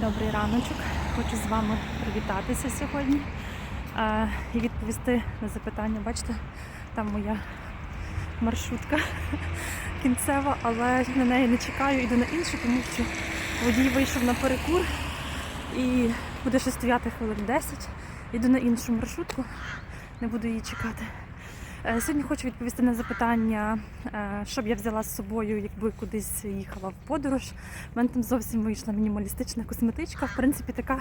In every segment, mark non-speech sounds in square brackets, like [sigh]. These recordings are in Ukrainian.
Добрий раночок. Хочу з вами привітатися сьогодні і відповісти на запитання. Бачите, там моя маршрутка [laughs] кінцева, але на неї не чекаю, йду на іншу, тому що водій вийшов на перекур і буде ще стояти хвилин 10. Йду на іншу маршрутку, не буду її чекати. Е, Сьогодні хочу відповісти на запитання, е, що б я взяла з собою, якби кудись їхала в подорож. У мене там зовсім вийшла мінімалістична косметичка. В принципі, така,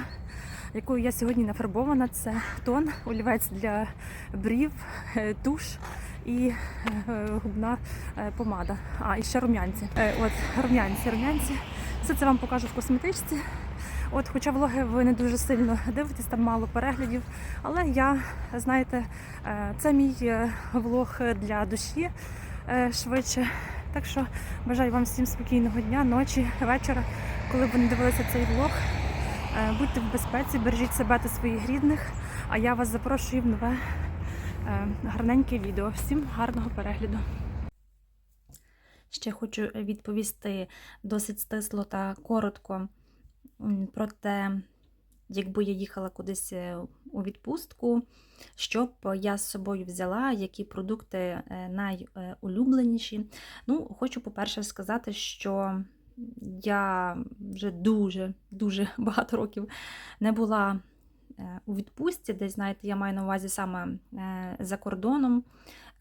якою я сьогодні нафарбована. Це тон, олівець для брів, е, туш і губна помада. А, і ще рум'янці. От, рум'янці, рум'янці. Все це вам покажу в косметичці. От, хоча влоги ви не дуже сильно дивитесь, там мало переглядів. Але я, знаєте, е, це мій е, влог для душі е, швидше. Так що бажаю вам всім спокійного дня, ночі, вечора, коли ви не дивилися цей влог. Будьте в безпеці, бережіть себе та своїх рідних. А я вас запрошую в нове гарненьке відео. Всім гарного перегляду. Ще хочу відповісти досить стисло та коротко м, про те, якби я їхала кудись е, у відпустку, що б я з собою взяла, які продукти е, найулюбленіші. Ну, хочу, по-перше, сказати, що я вже дуже-дуже [laughs] багато років не була е, у відпустці, десь, знаєте, я маю на увазі саме е, за кордоном.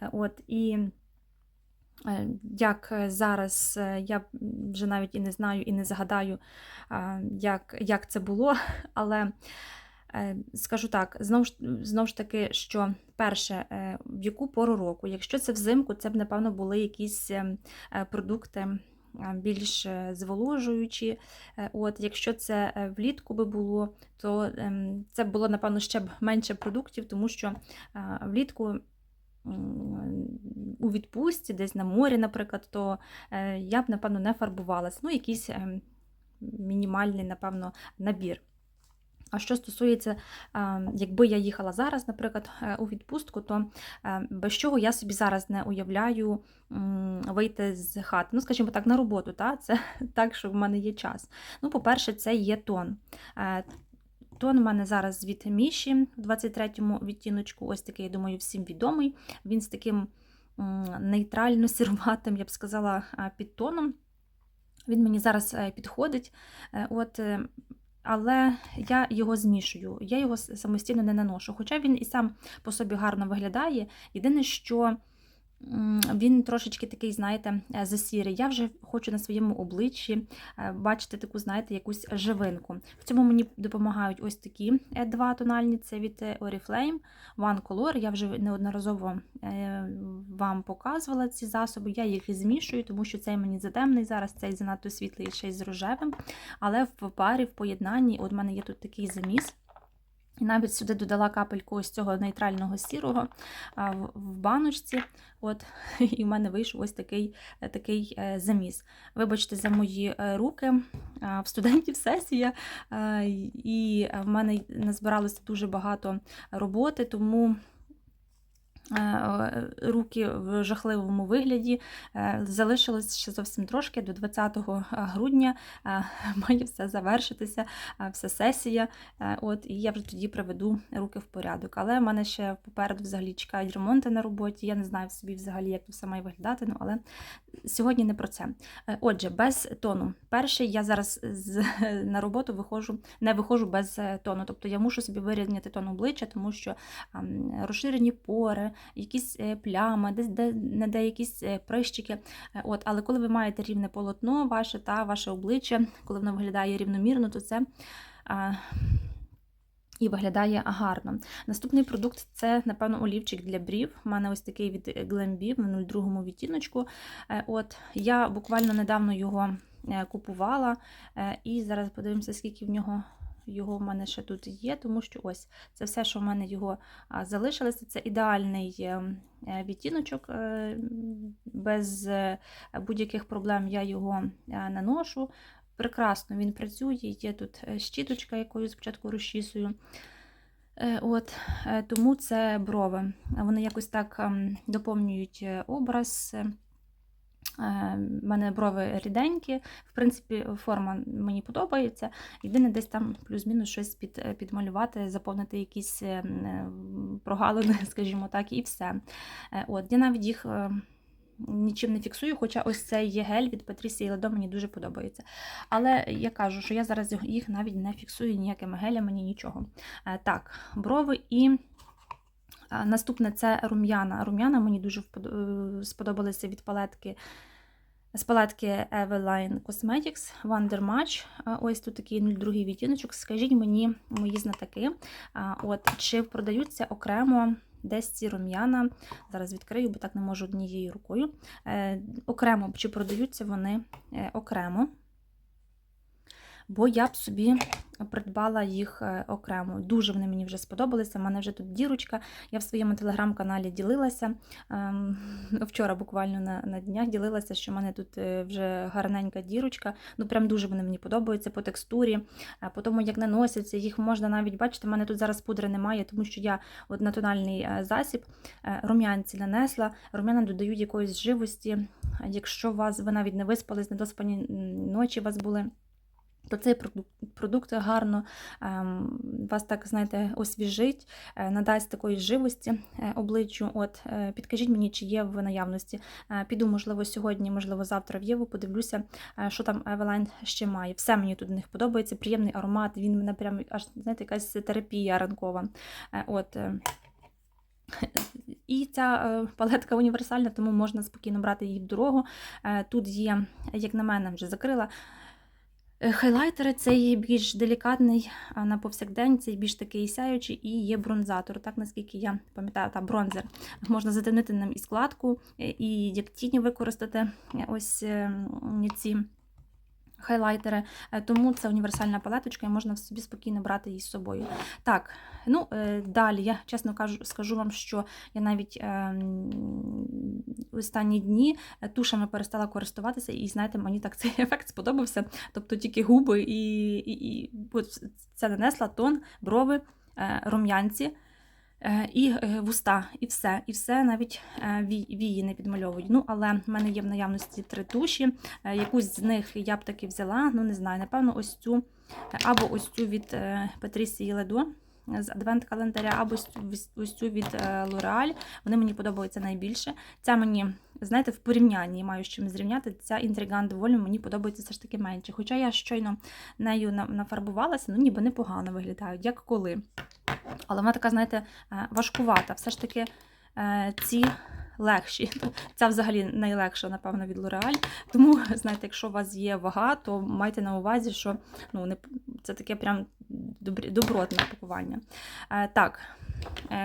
Е, От, і Е, Як е, зараз е, я вже навіть і не знаю, і не згадаю, як, як це було, [laughs] але е, скажу так, знову ж, знову ж таки, що перше, е, в яку пору року, якщо це взимку, це б, напевно, були якісь е, е, продукти е, більш е, зволожуючі. Е, От, якщо це е, влітку би було, то ем, це було, напевно, ще б менше продуктів, тому що е, влітку у відпустці, десь на морі, наприклад, то е, я б, напевно, не фарбувалась. Ну, якийсь ем, мінімальний, напевно, набір. А що стосується, е, якби я їхала зараз, наприклад, е, у відпустку, то без чого я собі зараз не уявляю вийти з хати. Ну, скажімо так, на роботу, та? це [laughs] так, що в мене є час. Ну, по-перше, це є тон. Тон у мене зараз від Міші в 23-му відтіночку, ось такий, я думаю, всім відомий. Він з таким нейтрально-сіруватим, я б сказала, підтоном. Він мені зараз е, підходить. Е, От, е, але я його змішую, я його самостійно не наношу. Хоча він і сам по собі гарно виглядає. Єдине, що він трошечки такий, знаєте, е, засірий. Я вже хочу на своєму обличчі е, бачити таку, знаєте, якусь живинку. В цьому мені допомагають ось такі е, два тональні. Це від Oriflame One Color. Я вже неодноразово вам показувала ці засоби. Я їх і змішую, тому що цей мені затемний зараз, цей занадто світлий ще й з рожевим. Але в парі, в поєднанні, от в мене є тут такий заміс. І навіть сюди додала капельку ось цього нейтрального сірого в баночці. От, [laughs] І в мене вийшов ось такий, е, такий е, заміс. Вибачте за мої е, руки. В студентів сесія, і в мене назбиралося дуже багато роботи, тому. Е, Руки в жахливому вигляді Е, залишилось ще зовсім трошки до 20 грудня. е, [laughs] Має все завершитися, е, вся сесія. Е, От, і я вже тоді приведу руки в порядок. Але в мене ще попереду взагалі чекають ремонти на роботі. Я не знаю собі взагалі, як це все має виглядати, ну, але сьогодні не про це. Е, Отже, без тону. Перший я зараз з, [laughs] на роботу виходжу, не виходжу без е, тону. Тобто я мушу собі вирівняти тон обличчя, тому що розширені пори, якісь е, плями, десь де, не де якісь прищики. От, але коли ви маєте рівне полотно, ваше та ваше обличчя, коли воно виглядає рівномірно, то це. І виглядає гарно. Наступний продукт це, напевно, олівчик для брів. У мене ось такий від Glambi в 02 відтіночку. Е, От, я буквально недавно його е, купувала, е, і зараз подивимося, скільки в нього. Його в мене ще тут є, тому що ось це все, що в мене його залишилося. Це ідеальний відтіночок. Без будь-яких проблем я його наношу. Прекрасно він працює. Є тут е, щіточка, якою спочатку розчісую. Е, От, е, тому це брови. Вони якось так ем, доповнюють образ. Е, мене брови ріденькі, в принципі, форма мені подобається. Єдине, десь там плюс-мінус щось під, підмалювати, заповнити якісь е, прогалини, [laughs] скажімо так, і все. От, я навіть їх. Нічим не фіксую, хоча ось цей є гель від Патрісії Ледо мені дуже подобається. Але я кажу, що я зараз їх навіть не фіксую ніякими гелями, ні нічого. Е, Так, брови і е, наступне це рум'яна. Рум'яна мені дуже е, сподобалися від палетки. З палетки Eveline Cosmetics Wonder Match. Ось тут такий 02 відтіночок. Скажіть мені, мої знатоки, а, от, чи продаються окремо десь ці рум'яна. Зараз відкрию, бо так не можу однією рукою. Е, окремо, чи продаються вони е, окремо. Бо я б собі придбала їх е, окремо. Дуже вони мені вже сподобалися. У мене вже тут дірочка. Я в своєму телеграм-каналі ділилася. ем, [laughs] Вчора буквально на, на днях ділилася, що в мене тут е, вже гарненька дірочка. Ну, прям дуже вони мені подобаються по текстурі, е, по тому, як наносяться. Їх можна навіть бачити, в мене тут зараз пудри немає, тому що я от на тональний засіб рум'янці нанесла. Рум'яна додають якоїсь живості. Якщо вас ви навіть не виспались, недоспані ночі у вас були. То цей продукт, гарно ем, вас так, знаєте, освіжить, е, надасть такої живості е, обличчю. От, е, підкажіть мені, чи є в наявності. Піду, можливо, сьогодні, можливо, завтра в Єву, подивлюся, що там Eveline ще має. Все мені тут у них подобається, приємний аромат, він мене прям аж, знаєте, якась терапія ранкова. От, і ця палетка універсальна, тому можна спокійно брати її в дорогу. Тут є, як на мене, вже закрила. Е, Хайлайтери це є більш делікатний а на повсякдень, це більш такий сяючий і є бронзатор. Так, наскільки я пам'ятаю, та бронзер. Можна затемнити ним і складку, е, і як тіні використати е, ось ці хайлайтери. Е, Тому це універсальна палеточка і можна собі спокійно брати її з собою. Так, ну е, далі я чесно кажу, скажу вам, що я навіть е, останні дні е, тушами перестала користуватися, і знаєте, мені так [laughs] цей ефект сподобався. Тобто тільки губи і, і, і це нанесла тон, брови, рум'янці. Е, І е, вуста, і все, і все навіть е, вії не підмальовують. Ну, але в мене є в наявності три туші. Якусь з них я б таки взяла, ну не знаю, напевно, ось цю або ось цю від Патрісії Ледо з адвент-календаря, або ось цю- від L'Oreal. Вони мені подобаються найбільше. Ця мені, знаєте, в порівнянні маю з чим зрівняти. Ця інтриган доволі мені подобається все ж таки менше. Хоча я щойно нею нафарбувалася, ну ніби непогано виглядають, як коли. Але вона така, знаєте, е, важкувата. Все ж таки е, ці легші. [laughs] Ця взагалі найлегша, напевно, від L'Oreal. Тому, [laughs] знаєте, якщо у вас є вага, то майте на увазі, що ну, не, це таке прям добротне пакування. Е, так,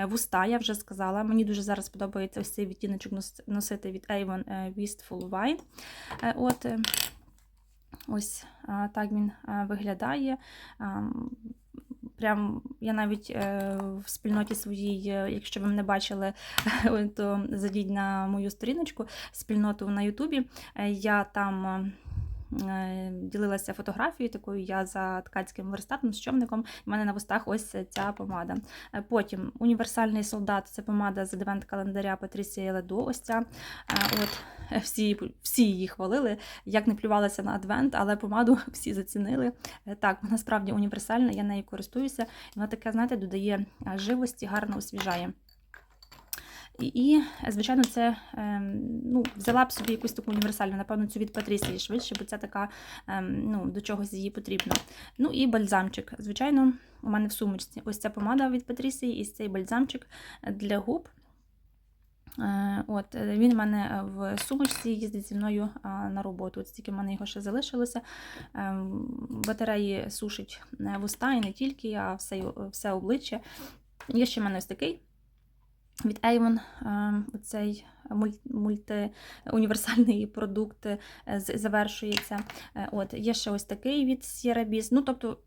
вуста, я вже сказала. Мені дуже зараз подобається ось цей відтіночок носити від Avon Wistful Wine. От, ось так він виглядає. Прям я навіть е, в спільноті своїй, е, якщо ви мене бачили, [laughs] то зайдіть на мою сторіночку, спільноту на Ютубі. Е, Я там е, ділилася фотографією такою, я за ткацьким верстатом з човником. У мене на вустах ось ця помада. Потім універсальний солдат це помада з адвент календаря Патрісія Ледо. Ось ця. От [laughs] всі, всі її хвалили. Як не плювалася на адвент, але помаду [laughs] всі зацінили. Е, Так, вона справді універсальна, я нею користуюся. Вона таке, знаєте, додає е, живості, гарно освіжає. І, і звичайно, це ем, ну, взяла б собі якусь таку універсальну, напевно, цю від Патрісії швидше, бо це така ем, ну, до чогось її потрібно. Ну і бальзамчик. Звичайно, у мене в сумочці ось ця помада від Патрісії і цей бальзамчик для губ. Е, От, е, він у мене в сумочці їздить зі мною на роботу. От стільки в мене його ще залишилося. Батареї сушить е, вуста і не тільки, а все, все обличчя. Є ще в мене ось такий від Avon, оцей муль- мульти універсальний продукт е, завершується. Е, От, є ще ось такий від Sierra Biz. Ну, тобто,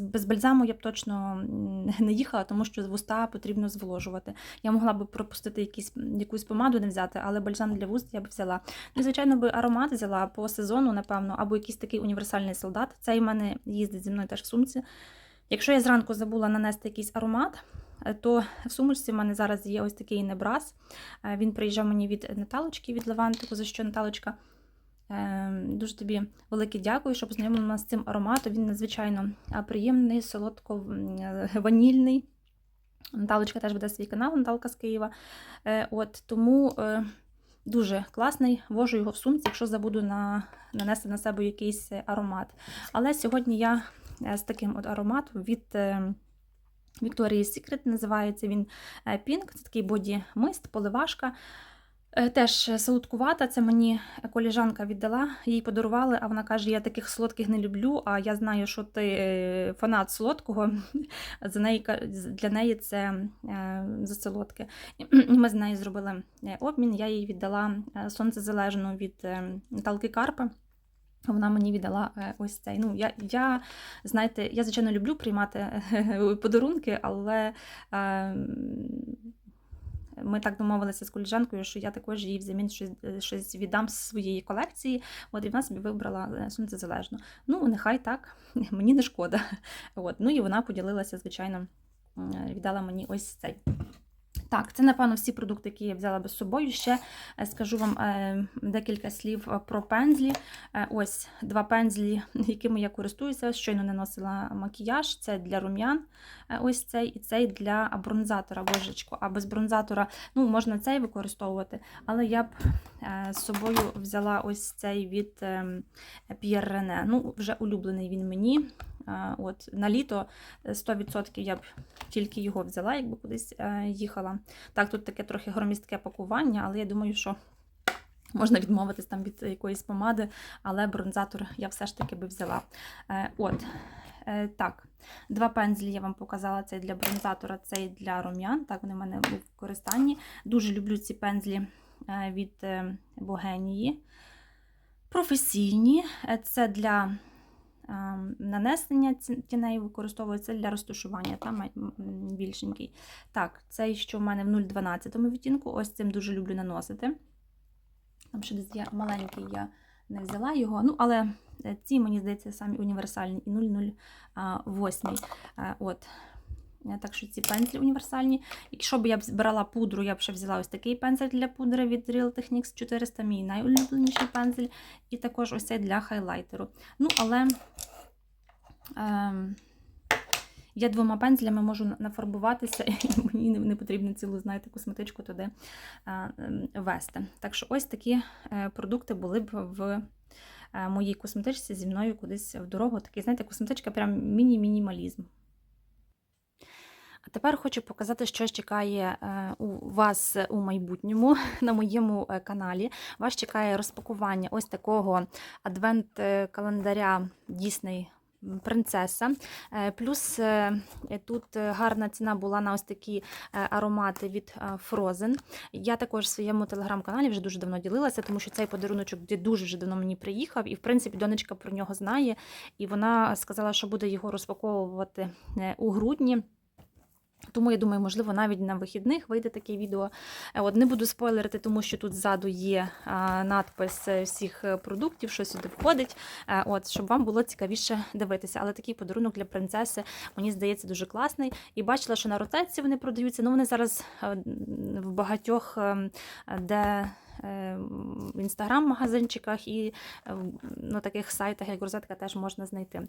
без бальзаму я б точно [laughs] не їхала, тому що вуста потрібно зволожувати. Я могла б пропустити якісь, якусь помаду не взяти, але бальзам для вуст я б взяла. Ну, звичайно, би аромат взяла по сезону, напевно, або якийсь такий універсальний солдат. Цей в мене їздить зі мною теж в сумці. Якщо я зранку забула нанести якийсь аромат, е, то в сумочці в мене зараз є ось такий небраз. Е, Він приїжджав мені від Наталочки, від Левантику, за що Наталочка. Е, Дуже тобі велике дякую, що познайомила нас з цим ароматом. Він надзвичайно е, приємний, солодко-ванільний. Наталочка теж веде свій канал, Наталка з Києва. Е, От, тому е, дуже класний. Вожу його в сумці, якщо забуду на, нанести на себе якийсь е, аромат. Але сьогодні я е, з таким от ароматом від е, Victoria's Secret називається він е, Pink. Це такий боді-мист, поливашка. Е, Теж солодкувата, це мені коліжанка віддала, їй подарували, а вона каже: я таких солодких не люблю, а я знаю, що ти е, фанат солодкого. [laughs] За неї, для неї це е, за солодке. І [clears throat] Ми з нею зробили обмін, я їй віддала сонцезалежну від Наталки Карпа. Вона мені віддала ось цей. Ну, я, я, знаєте, я, звичайно, люблю приймати [laughs] подарунки, але е, ми так домовилися з коліжанкою, що я також їй взамін щось, е, щось віддам з своєї колекції. От і вона собі вибрала е, сонцезалежну. Ну, нехай так, [laughs] мені не шкода. От. Ну і вона поділилася, звичайно, віддала мені ось цей. Так, це, напевно, всі продукти, які я взяла би з собою. Ще е, скажу вам е, декілька слів е, про пензлі. Ось два пензлі, якими я користуюся. Щойно наносила макіяж. Це для рум'ян. Ось цей і цей для бронзатора божечко. А без бронзатора ну, можна цей використовувати, але я б з собою взяла ось цей від ем, Pierre René. Ну, вже улюблений він мені. Е, От, на літо е, 100% я б тільки його взяла, якби кудись е, їхала. Так, тут таке трохи громістке пакування, але я думаю, що можна відмовитись там від якоїсь помади, але бронзатор я все ж таки би взяла. Е, От. Е, Так, два пензлі я вам показала: цей для бронзатора, цей для рум'ян. Так, вони в мене були в користанні. Дуже люблю ці пензлі е, від е, Богенії. Професійні. Е, Це для е, нанесення ці- тіней використовується для розташування, там більшенький. Так, цей, що в мене в 0,12 відтінку, ось цим дуже люблю наносити. Там ще десь я маленький, я не взяла його. Ну, але е, ці, мені здається, самі універсальні і 008. Е, От. Е, Так що ці пензлі універсальні. Якщо б я б збирала пудру, я б ще взяла ось такий пензель для пудри від Real Techniques 400, мій найулюбленіший пензель. І також ось цей для хайлайтеру. Ну, але ем, я двома пензлями можу нафарбуватися, [laughs] і мені не, потрібно цілу, знаєте, косметичку туди е, ем, вести. Так що ось такі е, продукти були б в е, моїй косметичці зі мною кудись в дорогу. Такий, знаєте, косметичка прям міні-мінімалізм. А тепер хочу показати, що чекає е, у вас у майбутньому [laughs] на моєму е, каналі. Вас чекає розпакування ось такого адвент-календаря Disney Принцеса. Е, Плюс тут гарна ціна була на ось такі аромати від Frozen. Я також в своєму телеграм-каналі вже дуже давно ділилася, тому що цей подаруночок дуже вже давно мені приїхав, і в принципі донечка про нього знає. І вона сказала, що буде його розпаковувати у грудні. Тому я думаю, можливо, навіть на вихідних вийде таке відео. Е, От не буду спойлерити, тому що тут ззаду є а, надпис е, всіх е, продуктів, що сюди входить. Е, От, щоб вам було цікавіше дивитися. Але такий подарунок для принцеси мені здається дуже класний. І бачила, що на ротації вони продаються. Ну вони зараз е, в багатьох де. е, В інстаграм-магазинчиках і е, на таких сайтах, як розетка, теж можна знайти.